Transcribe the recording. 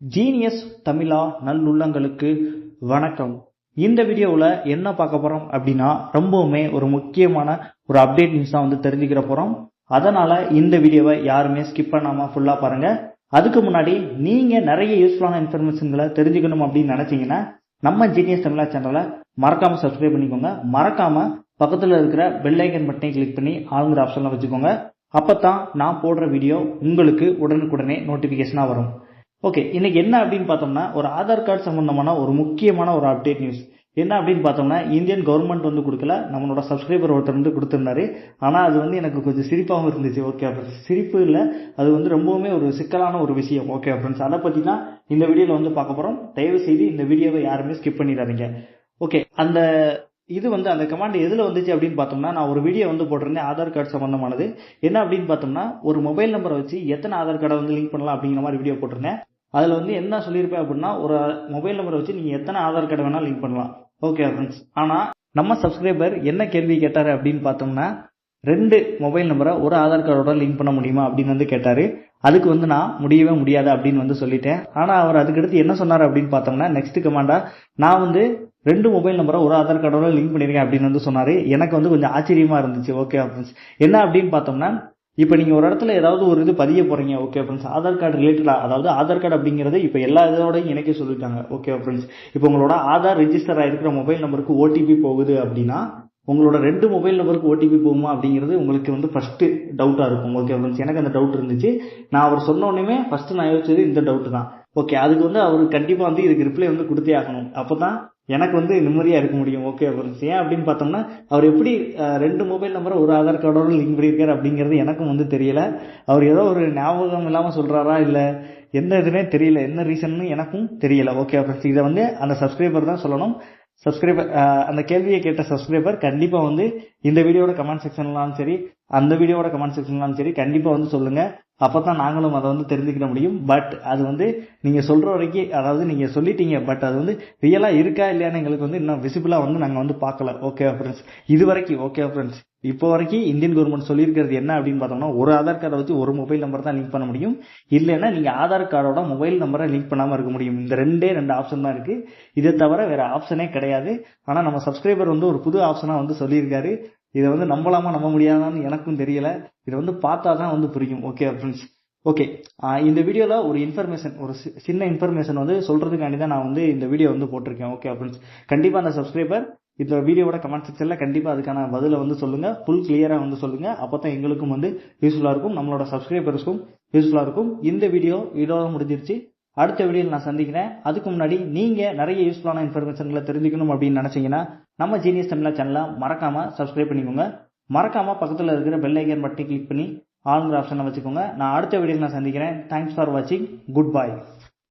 Genius தமிழா நல்லுள்ளங்களுக்கு வணக்கம். இந்த வீடியோவில் என்ன பார்க்க போகிறோம் அப்படின்னா ரொம்பவுமே ஒரு முக்கியமான ஒரு அப்டேட் நியூஸ் தான் வந்து தெரிஞ்சுக்கிற போகிறோம் அதனால் இந்த வீடியோவை யாருமே ஸ்கிப் பண்ணாமல் ஃபுல்லாக பாருங்கள் அதுக்கு முன்னாடி நீங்கள் நிறைய யூஸ்ஃபுல்லான இன்ஃபர்மேஷன்களை தெரிஞ்சுக்கணும் அப்படின்னு நினச்சிங்கன்னா நம்ம ஜீனியஸ் தமிழா சேனலை மறக்காமல் சப்ஸ்கிரைப் பண்ணிக்கோங்க. மறக்காமல் பக்கத்தில் இருக்கிற பெல்லைக்கன் பட்டனை கிளிக் பண்ணி ஆளுங்கிற ஆப்ஷனில் வச்சுக்கோங்க. அப்போ தான் நான் போடுற வீடியோ உங்களுக்கு உடனுக்குடனே நோட்டிஃபிகேஷனாக வரும். ஓகே இன்னைக்கு என்ன அப்படின்னு பார்த்தோம்னா ஒரு ஆதார் கார்டு சம்பந்தமான ஒரு முக்கியமான ஒரு அப்டேட் நியூஸ் என்ன அப்படின்னு பார்த்தோம்னா இந்தியன் கவர்மெண்ட் வந்து கொடுக்கல நம்மளோட சப்ஸ்கிரைபர் ஒருத்தர் வந்து கொடுத்துருந்தாரு. ஆனால் அது வந்து எனக்கு கொஞ்சம் சிரிப்பாகவும் இருந்துச்சு ஓகே ஃப்ரெண்ட்ஸ் சிரிப்பு இல்லை அது வந்து ரொம்பவுமே ஒரு சிக்கலான ஒரு விஷயம் ஓகே ஃப்ரெண்ட்ஸ் அதை பற்றி தான் இந்த வீடியோவில் வந்து பார்க்க போகிறோம் தயவு செய்து இந்த வீடியோவை யாருமே ஸ்கிப் பண்ணிடாதீங்க. ஓகே அந்த இது வந்து அந்த கமாண்ட் எதில் வந்துச்சு அப்படின்னு பார்த்தோம்னா நான் ஒரு வீடியோ வந்து போட்டிருந்தேன் ஆதார் கார்டு சம்மந்தமானது என்ன அப்படின்னு பார்த்தோம்னா ஒரு மொபைல் நம்பரை வச்சு எத்தனை ஆதார் கார்டை வந்து லிங்க் பண்ணலாம் அப்படிங்கிற மாதிரி வீடியோ போட்டிருந்தேன். அதில் வந்து என்ன சொல்லியிருப்பேன் அப்படின்னா ஒரு மொபைல் நம்பரை வச்சு நீங்கள் எத்தனை ஆதார் கார்டு வேணால் லிங்க் பண்ணலாம். ஓகே ஃப்ரெண்ட்ஸ் ஆனால் நம்ம சப்ஸ்கிரைபர் என்ன கேள்வி கேட்டார் அப்படின்னு பார்த்தோம்னா ரெண்டு மொபைல் நம்பரை ஒரு ஆதார் கார்டோட லிங்க் பண்ண முடியுமா அப்படின்னு வந்து கேட்டார். அதுக்கு வந்து நான் முடியவே முடியாது அப்படின்னு வந்து சொல்லிட்டேன். ஆனால் அவர் அதுக்கடுத்து என்ன சொன்னார் அப்படின்னு பார்த்தோம்னா நெக்ஸ்ட் கமாண்டா நான் வந்து ரெண்டு மொபைல் நம்பரை ஒரு ஆதார் கார்டோட லிங்க் பண்ணியிருக்கேன் அப்படின்னு வந்து சொன்னார். எனக்கு வந்து கொஞ்சம் ஆச்சரியமாக இருந்துச்சு. ஓகே ஃப்ரெண்ட்ஸ் என்ன அப்படின்னு பார்த்தோம்னா இப்போ நீங்கள் ஒரு இடத்துல ஏதாவது ஒரு இது பதிய போகிறீங்க ஓகே ஃப்ரெண்ட்ஸ் ஆதார் கார்டு ரிலேட்டடாக அதாவது ஆதார் கார்டு அப்படிங்கிறது இப்போ எல்லா இதோடையும் இணைக்க சொல்லிட்டாங்க ஓகே ஃப்ரெண்ட்ஸ் இப்போ உங்களோட ஆதார் ரிஜிஸ்டர் ஆகிருக்கிற மொபைல் நம்பருக்கு ஓடிபி போகுது அப்படின்னா உங்களோட ரெண்டு மொபைல் நம்பருக்கு ஓடிபி போகுமா அப்படிங்கிறது உங்களுக்கு வந்து ஃபஸ்ட்டு டவுட்டாக இருக்கும். ஓகே ஃப்ரெண்ட்ஸ் எனக்கு அந்த டவுட் இருந்துச்சு. நான் அவர் சொன்ன உடனே ஃபஸ்ட்டு நான் யோசிச்சது இந்த டவுட்டு தான். ஓகே அதுக்கு வந்து அவர் கண்டிப்பாக வந்து இதுக்கு ரிப்ளை வந்து கொடுத்தே ஆகணும். அப்போ தான் எனக்கு வந்து நிம்மதியாக இருக்க முடியும். ஓகே ஃப்ரெண்ட்ஸ் ஏன் அப்படின்னு பார்த்தோம்னா அவர் எப்படி ரெண்டு மொபைல் நம்பரை ஒரு ஆதார் கார்டோட லிங்க் பண்ணியிருக்காரு அப்படிங்கிறது எனக்கும் வந்து தெரியல. அவர் ஏதோ ஒரு ஞாபகம் இல்லாமல் சொல்கிறாரா இல்லை எந்த இதுனே தெரியல என்ன ரீசன்னு எனக்கும் தெரியல. ஓகே ஃப்ரெண்ட்ஸ் இதை வந்து அந்த சப்ஸ்கிரைபர் தான் சொல்லணும். சப்ஸ்கிரைபர் அந்த கேள்வியை கேட்ட சப்ஸ்கிரைபர் கண்டிப்பாக வந்து இந்த வீடியோட கமெண்ட் செக்ஷன்லாம் சரி அந்த வீடியோட கமெண்ட் செக்ஷன்லாம் சரி கண்டிப்பாக வந்து சொல்லுங்கள் அப்போ தான் நாங்களும் அதை வந்து தெரிஞ்சுக்கிட முடியும். பட் அது வந்து நீங்கள் சொல்கிற வரைக்கும் அதாவது நீங்கள் சொல்லிட்டீங்க பட் அது வந்து ரியலாக இருக்கா இல்லையான்னு எங்களுக்கு வந்து இன்னும் விசிபிளாக வந்து நாங்கள் வந்து பார்க்கல. ஓகே ஃப்ரெண்ட்ஸ் இது வரைக்கும் ஓகே ஃப்ரெண்ட்ஸ் இப்போ வரைக்கும் இந்தியன் கவர்மெண்ட் சொல்லியிருக்கிறது என்ன அப்படின்னு பார்த்தோம்னா ஒரு ஆதார் கார்டை வச்சு ஒரு மொபைல் நம்பர் தான் லிங்க் பண்ண முடியும். இல்லைன்னா நீங்கள் ஆதார் கார்டோட மொபைல் நம்பரை லிங்க் பண்ணாமல் இருக்க முடியும். இந்த ரெண்டே ரெண்டு ஆப்ஷன் தான் இருக்குது இதை தவிர வேறு ஆப்ஷனே கிடையாது. ஆனால் நம்ம சப்ஸ்கிரைபர் வந்து ஒரு புது ஆப்ஷனாக வந்து சொல்லியிருக்காரு. இதை வந்து நம்பலாமா நம்ப முடியாதான்னு எனக்கும் தெரியல. இதை வந்து பார்த்தா தான் வந்து புரியும். ஓகே ஃப்ரெண்ட்ஸ் ஓகே இந்த வீடியோவில் ஒரு இன்ஃபர்மேஷன் ஒரு சின்ன இன்ஃபர்மேஷன் வந்து சொல்கிறதுக்காண்டி தான் நான் வந்து இந்த வீடியோ வந்து போட்டிருக்கேன். ஓகே ஃப்ரெண்ட்ஸ் கண்டிப்பாக அந்த சப்ஸ்கிரைபர் இந்த வீடியோவோட கமெண்ட் செக்ஷனில் கண்டிப்பாக அதுக்கான பதிலை வந்து சொல்லுங்கள் ஃபுல் கிளியராக வந்து சொல்லுங்கள் அப்போ தான் எங்களுக்கும் வந்து யூஸ்ஃபுல்லாக இருக்கும். நம்மளோட சப்ஸ்கிரைபர்ஸ்க்கும் யூஸ்ஃபுல்லாக இருக்கும். இந்த வீடியோ இதோட முடிஞ்சிருச்சு. அடுத்த வீடியோவில் நான் சந்திக்கிறேன். அதுக்கு முன்னாடி நீங்கள் நிறைய யூஸ்ஃபுல்லான இன்ஃபர்மேஷன்களை தெரிஞ்சுக்கணும் அப்படின்னு நினச்சிங்கன்னா நம்ம ஜீனியஸ் தமிழா சேனலை மறக்காமல் சப்ஸ்கிரைப் பண்ணிக்கோங்க. மறக்காமல் பக்கத்தில் இருக்கிற பெல் ஐக்கன் பட்டி கிளிக் பண்ணி ஆளுங்கிற ஆப்ஷனை வச்சுக்கோங்க. நான் அடுத்த வீடியோவில் நான் சந்திக்கிறேன். தேங்க்ஸ் ஃபார் வாட்சிங் குட் பாய்